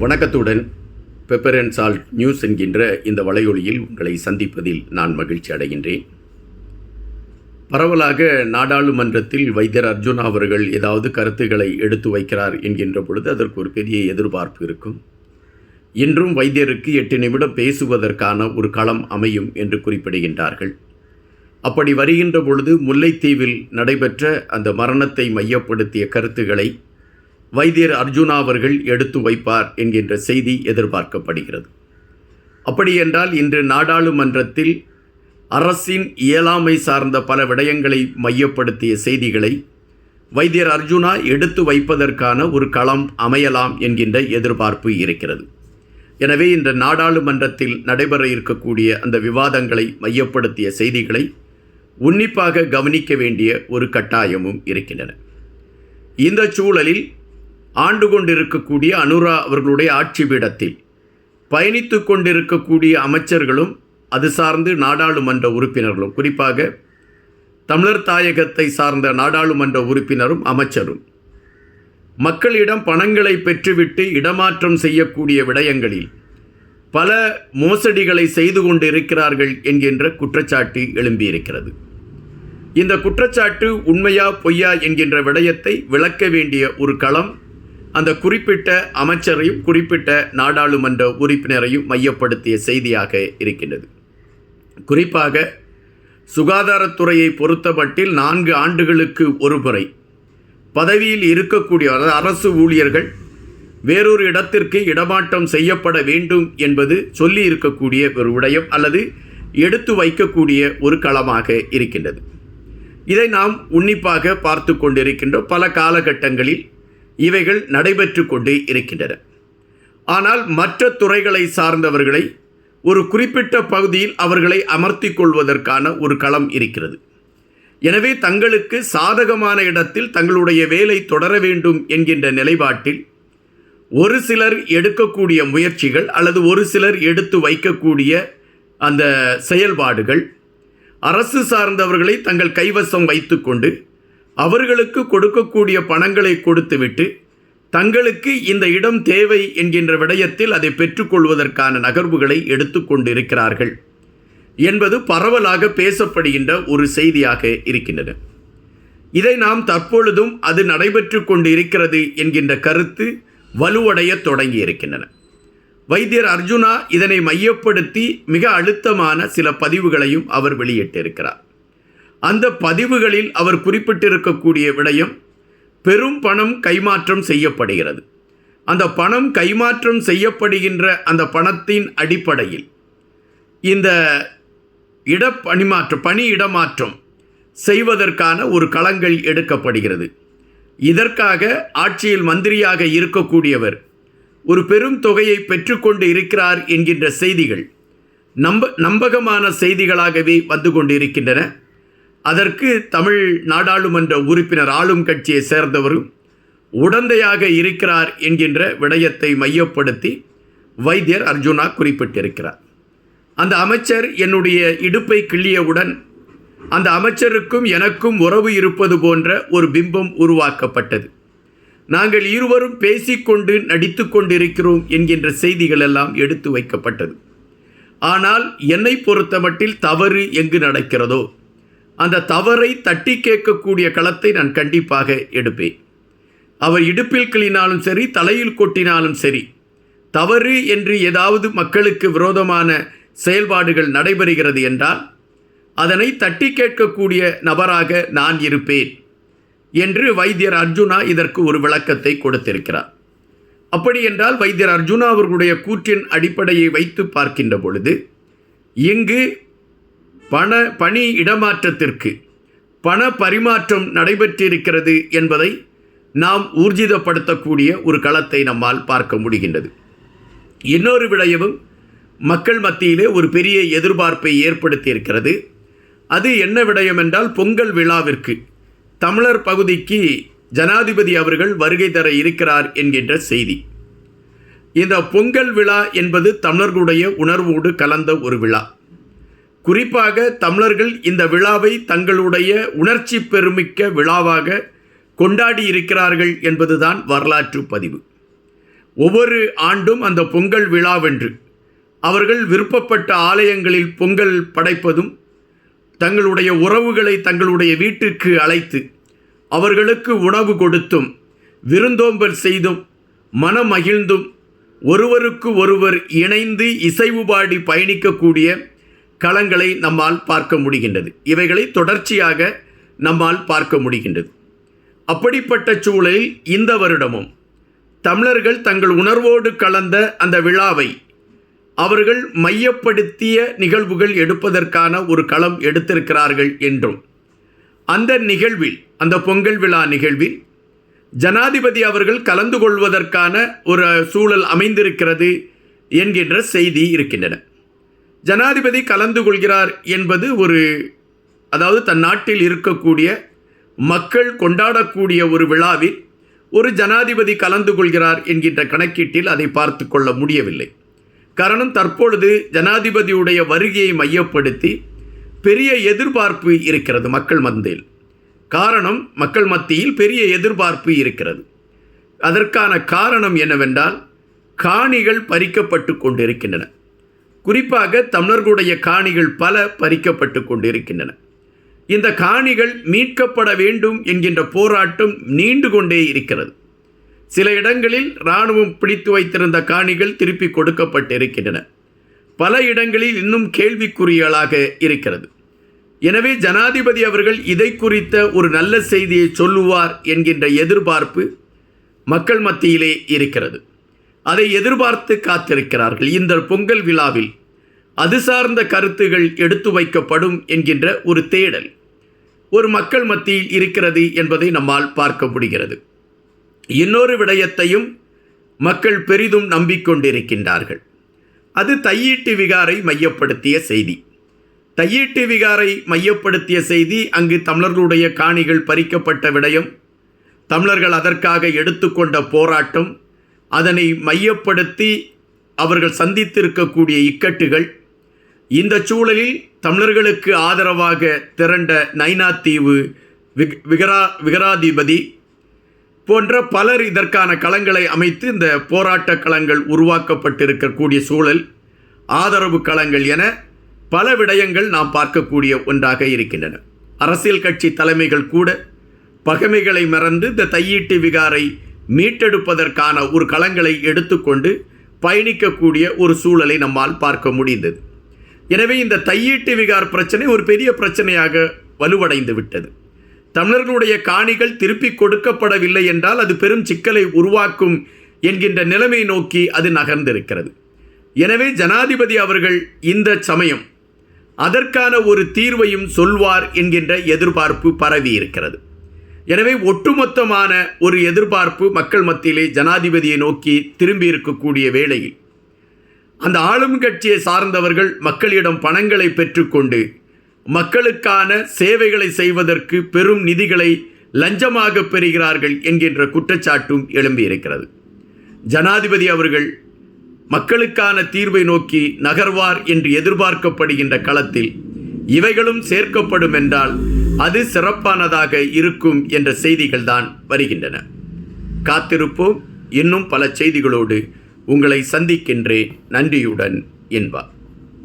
வணக்கத்துடன் pepper and salt news என்கின்ற இந்த வலையொலியில் உங்களை சந்திப்பதில் நான் மகிழ்ச்சி அடைகின்றேன். பரவலாக நாடாளுமன்றத்தில் வைத்தியர் அர்ஜுன் அவர்கள் ஏதாவது கருத்துக்களை எடுத்து வைக்கிறார் என்கின்ற பொழுது அதற்கு ஒரு பெரிய எதிர்பார்ப்பு இருக்கும். இன்றும் வைத்தியருக்கு எட்டு நிமிடம் பேசுவதற்கான ஒரு களம் அமையும் என்று குறிப்பிடுகின்றார்கள். அப்படி வருகின்ற பொழுது முல்லைத்தீவில் நடைபெற்ற அந்த மரணத்தை மையப்படுத்திய கருத்துக்களை வைத்தியர் அர்ஜுனா அவர்கள் எடுத்து வைப்பார் என்கின்ற செய்தி எதிர்பார்க்கப்படுகிறது. அப்படியென்றால் இன்று நாடாளுமன்றத்தில் அரசின் இயலாமை சார்ந்த பல விடயங்களை மையப்படுத்திய செய்திகளை வைத்தியர் அர்ஜுனா எடுத்து வைப்பதற்கான ஒரு களம் அமையலாம் என்கின்ற எதிர்பார்ப்பு இருக்கிறது. எனவே இந்த நாடாளுமன்றத்தில் நடைபெற இருக்கக்கூடிய அந்த விவாதங்களை மையப்படுத்திய செய்திகளை உன்னிப்பாக கவனிக்க வேண்டிய ஒரு கட்டாயமும் இருக்கின்றன. இந்த சூழலில் ஆண்டு கொண்டிருக்கக்கூடிய அனுரா அவர்களுடைய ஆட்சி பீடத்தில். பயணித்து கொண்டிருக்கக்கூடிய அமைச்சர்களும் அது சார்ந்து நாடாளுமன்ற உறுப்பினர்களும் குறிப்பாக தமிழர் தாயகத்தை சார்ந்த நாடாளுமன்ற உறுப்பினரும் அமைச்சரும். மக்களிடம் பணங்களை பெற்றுவிட்டு இடமாற்றம் செய்யக்கூடிய விடயங்களில் பல மோசடிகளை செய்து கொண்டிருக்கிறார்கள் என்கின்ற குற்றச்சாட்டு எழும்பியிருக்கிறது. இந்த குற்றச்சாட்டு உண்மையா பொய்யா என்கின்ற விடயத்தை விளக்க வேண்டிய ஒரு களம் அந்த குறிப்பிட்ட அமைச்சரையும் குறிப்பிட்ட நாடாளுமன்ற உறுப்பினரையும் மையப்படுத்திய செய்தியாக இருக்கின்றது. குறிப்பாக சுகாதாரத்துறையை பொறுத்தமட்டில் நான்கு ஆண்டுகளுக்கு ஒரு முறை பதவியில் இருக்கக்கூடிய அதாவது அரசு ஊழியர்கள் வேறொரு இடத்திற்கு இடமாற்றம் செய்யப்பட வேண்டும் என்பது சொல்லி இருக்கக்கூடிய ஒரு விடயம் அல்லது எடுத்து வைக்கக்கூடிய ஒரு களமாக இருக்கின்றது. இதை நாம் உன்னிப்பாக பார்த்து கொண்டிருக்கின்றோம். பல காலகட்டங்களில் இவைகள் நடைபெற்று கொண்டே இருக்கின்றன. ஆனால் மற்ற துறைகளை சார்ந்தவர்களை ஒரு குறிப்பிட்ட பகுதியில் அவர்களை அமர்த்தி கொள்வதற்கான ஒரு களம் இருக்கிறது. எனவே தங்களுக்கு சாதகமான இடத்தில் தங்களுடைய வேலை தொடர வேண்டும் என்கின்ற நிலைப்பாட்டில் ஒரு சிலர் எடுக்கக்கூடிய முயற்சிகள் அல்லது ஒரு சிலர் எடுத்து வைக்கக்கூடிய அந்த செயல்பாடுகள் அரசு சார்ந்தவர்களை தங்கள் கைவசம் வைத்துக்கொண்டு அவர்களுக்கு கொடுக்கக்கூடிய பணங்களை கொடுத்துவிட்டு தங்களுக்கு இந்த இடம் தேவை என்கின்ற விடயத்தில் அதை பெற்றுக்கொள்வதற்கான நகர்வுகளை எடுத்துக்கொண்டு இருக்கிறார்கள் என்பது பரவலாக பேசப்படுகின்ற ஒரு செய்தியாக இருக்கின்றன இதை நாம் தற்பொழுதும் அது நடைபெற்று கொண்டு இருக்கிறது என்கின்ற கருத்து வலுவடைய தொடங்கி இருக்கின்றன. வைத்தியர் அர்ஜுனா இதனை மையப்படுத்தி மிக அழுத்தமான சில பதிவுகளையும் அவர் வெளியிட்டிருக்கிறார். அந்த பதிவுகளில் அவர் குறிப்பிட்டிருக்கக்கூடிய விடயம் பெரும் பணம் கைமாற்றம் செய்யப்படுகிறது. அந்த பணம் கைமாற்றம் செய்யப்படுகின்ற அந்த பணத்தின் அடிப்படையில் இந்த இடப்பணிமாற்றம் பணி இடமாற்றம் செய்வதற்கான ஒரு களங்கள் எடுக்கப்படுகிறது. இதற்காக ஆட்சியில் மந்திரியாக இருக்கக்கூடியவர் ஒரு பெரும் தொகையை பெற்றுக்கொண்டு இருக்கிறார் என்கின்ற செய்திகள் நம்ப நம்பகமான செய்திகளாகவே வந்து கொண்டிருக்கின்றன. அதற்கு தமிழ் நாடாளுமன்ற உறுப்பினர் ஆளும் கட்சியை சேர்ந்தவரும் உடந்தையாக இருக்கிறார் என்கின்ற விடயத்தை மையப்படுத்தி வைத்தியர் அர்ஜுனா குறிப்பிட்டிருக்கிறார். அந்த அமைச்சர் என்னுடைய இடுப்பை கிள்ளியவுடன் அந்த அமைச்சருக்கும் எனக்கும் உறவு இருப்பது போன்ற ஒரு பிம்பம் உருவாக்கப்பட்டது. நாங்கள் இருவரும் பேசிக்கொண்டு நடித்து கொண்டிருக்கிறோம் என்கின்ற செய்திகள் எல்லாம் எடுத்து வைக்கப்பட்டது. ஆனால் என்னை பொறுத்தமட்டில் தவறு எங்கு நடக்கிறதோ? அந்த தவறை தட்டி கேட்கக்கூடிய களத்தை நான் கண்டிப்பாக எடுப்பேன். அவர் இடுப்பில் கிளினாலும் சரி தலையில் கொட்டினாலும் சரி தவறு என்று ஏதாவது மக்களுக்கு விரோதமான செயல்பாடுகள் நடைபெறுகிறது என்றால் அதனை தட்டி கேட்கக்கூடிய நபராக நான் இருப்பேன் என்று வைத்தியர் அர்ஜுனா இதற்கு ஒரு விளக்கத்தை கொடுத்திருக்கிறார். அப்படி என்றால் வைத்தியர் அர்ஜுனா அவர்களுடைய கூற்றின் அடிப்படையை வைத்து பார்க்கின்ற பொழுது இங்கு பண பணி இடமாற்றத்திற்கு பண பரிமாற்றம் நடைபெற்றிருக்கிறது என்பதை நாம் ஊர்ஜிதப்படுத்தக்கூடிய ஒரு களத்தை நம்மால் பார்க்க முடிகின்றது. இன்னொரு விடயமும் மக்கள் மத்தியிலே ஒரு பெரிய எதிர்பார்ப்பை ஏற்படுத்தியிருக்கிறது. அது என்ன விடயம் என்றால் பொங்கல் விழாவிற்கு தமிழர் பகுதிக்கு ஜனாதிபதி அவர்கள் வருகை தர இருக்கிறார் என்கின்ற செய்தி. இந்த பொங்கல் விழா என்பது தமிழர்களுடைய உணர்வோடு கலந்த ஒரு விழா. குறிப்பாக தமிழர்கள் இந்த விழாவை தங்களுடைய உணர்ச்சி பெருமிக்க விழாவாக கொண்டாடி இருக்கிறார்கள் என்பதுதான் வரலாற்று பதிவு. ஒவ்வொரு ஆண்டும் அந்த பொங்கல் விழாவென்று அவர்கள் விருப்பப்பட்ட ஆலயங்களில் பொங்கல் படைப்பதும் தங்களுடைய உறவுகளை தங்களுடைய வீட்டிற்கு அழைத்து அவர்களுக்கு உணவு கொடுத்தும் விருந்தோம்பல் செய்தும் மனமகிழ்ந்தும் ஒருவருக்கு ஒருவர் இணைந்து இசைவு பாடி பயணிக்கக்கூடிய களங்களை நம்மால் பார்க்க முடிகின்றது. இவைகளை தொடர்ச்சியாக நம்மால் பார்க்க முடிகின்றது. அப்படிப்பட்ட சூழலில் இந்த வருடமும் தமிழர்கள் தங்கள் உணர்வோடு கலந்த அந்த விழாவை அவர்கள் மையப்படுத்திய நிகழ்வுகள் எடுப்பதற்கான ஒரு களம் எடுத்திருக்கிறார்கள் என்றும் அந்த நிகழ்வில் அந்த பொங்கல் விழா நிகழ்வில் ஜனாதிபதி அவர்கள் கலந்து கொள்வதற்கான ஒரு சூழல் அமைந்திருக்கிறது என்கின்ற செய்தி இருக்கின்றன. ஜனாதிபதி கலந்து கொள்கிறார் என்பது ஒரு அதாவது தன் நாட்டில் இருக்கக்கூடிய மக்கள் கொண்டாடக்கூடிய ஒரு விழாவில் ஒரு ஜனாதிபதி கலந்து கொள்கிறார் என்கின்ற கணக்கீட்டில் அதை பார்த்து கொள்ள முடியவில்லை. காரணம் தற்பொழுது ஜனாதிபதியுடைய வருகையை மையப்படுத்தி பெரிய எதிர்பார்ப்பு இருக்கிறது மக்கள் மத்தியில். காரணம் மக்கள் மத்தியில் பெரிய எதிர்பார்ப்பு இருக்கிறது. அதற்கான காரணம் என்னவென்றால் காணிகள் பறிக்கப்பட்டு கொண்டிருக்கின்றன. குறிப்பாக தமிழர்களுடைய காணிகள் பல பறிக்கப்பட்டு கொண்டிருக்கின்றன. இந்த காணிகள் மீட்கப்பட வேண்டும் என்கின்ற போராட்டம் நீண்டு கொண்டே இருக்கிறது. சில இடங்களில் இராணுவம் பிடித்து வைத்திருந்த காணிகள் திருப்பி கொடுக்கப்பட்டிருக்கின்றன. பல இடங்களில் இன்னும் கேள்விக்குறிகளாக இருக்கிறது. எனவே ஜனாதிபதி அவர்கள் இதை குறித்த ஒரு நல்ல செய்தியை சொல்லுவார் என்கின்ற எதிர்பார்ப்பு மக்கள் மத்தியிலே இருக்கிறது. அதை எதிர்பார்த்து காத்திருக்கிறார்கள். இந்த பொங்கல் விழாவில் அது சார்ந்த கருத்துகள் எடுத்து வைக்கப்படும் என்கின்ற ஒரு தேடல் ஒரு மக்கள் மத்தியில் இருக்கிறது என்பதை நம்மால் பார்க்க முடிகிறது. இன்னொரு விடயத்தையும் மக்கள் பெரிதும் நம்பிக்கொண்டிருக்கின்றார்கள். அது தையீட்டு விகாரை மையப்படுத்திய செய்தி. தையீட்டு விகாரை மையப்படுத்திய செய்தி அங்கு தமிழர்களுடைய காணிகள் பறிக்கப்பட்ட விடயம் தமிழர்கள் அதற்காக எடுத்துக்கொண்ட போராட்டம் அதனை மையப்படுத்தி அவர்கள் சந்தித்திருக்கக்கூடிய இக்கட்டுகள் இந்த சூழலில் தமிழர்களுக்கு ஆதரவாக திரண்ட நைனா தீவு விக் விகரா விகராதிபதி போன்ற பலர் இதற்கான களங்களை அமைத்து இந்த போராட்ட களங்கள் உருவாக்கப்பட்டிருக்கக்கூடிய சூழல் ஆதரவு களங்கள் என பல விடயங்கள் நாம் பார்க்கக்கூடிய ஒன்றாக இருக்கின்றன. அரசியல் கட்சி தலைமைகள் கூட பகைமைகளை மறந்து இந்த தையீட்டு விகாரை மீட்டெடுப்பதற்கான ஒரு களங்களை எடுத்துக்கொண்டு பயணிக்கக்கூடிய ஒரு சூழலை நம்மால் பார்க்க முடிந்தது. எனவே இந்த தையீட்டு விகார் பிரச்சனை ஒரு பெரிய பிரச்சனையாக வலுவடைந்து விட்டது. தமிழர்களுடைய காணிகள் திருப்பி கொடுக்கப்படவில்லை என்றால் அது பெரும் சிக்கலை உருவாக்கும் என்கின்ற நிலைமை நோக்கி அது நகர்ந்திருக்கிறது. எனவே ஜனாதிபதி அவர்கள் இந்த சமயம் அதற்கான ஒரு தீர்வையும் சொல்வார் என்கின்ற எதிர்பார்ப்பு பரவி இருக்கிறது எனவே ஒட்டுமொத்தமான ஒரு எதிர்பார்ப்பு மக்கள் மத்தியிலே ஜனாதிபதியை நோக்கி திரும்பி இருக்கக்கூடிய வேளையில் அந்த ஆளும் கட்சியை சார்ந்தவர்கள் மக்களிடம் பணங்களை பெற்றுக்கொண்டு மக்களுக்கான சேவைகளை செய்வதற்கு பெரும் நிதிகளை லஞ்சமாக பெறுகிறார்கள் என்கின்ற குற்றச்சாட்டும் எழும்பியிருக்கிறது ஜனாதிபதி அவர்கள் மக்களுக்கான தீர்வை நோக்கி நகர்வார் என்று எதிர்பார்க்கப்படுகின்ற களத்தில் இவைகளும் சேர்க்கப்படும் என்றால் அது சிறப்பானதாக இருக்கும் என்ற செய்திகள் தான் வருகின்றன. காத்திருப்போம். இன்னும் பல செய்திகளோடு உங்களை சந்திக்கின்றேன். நன்றியுடன் என்பார்.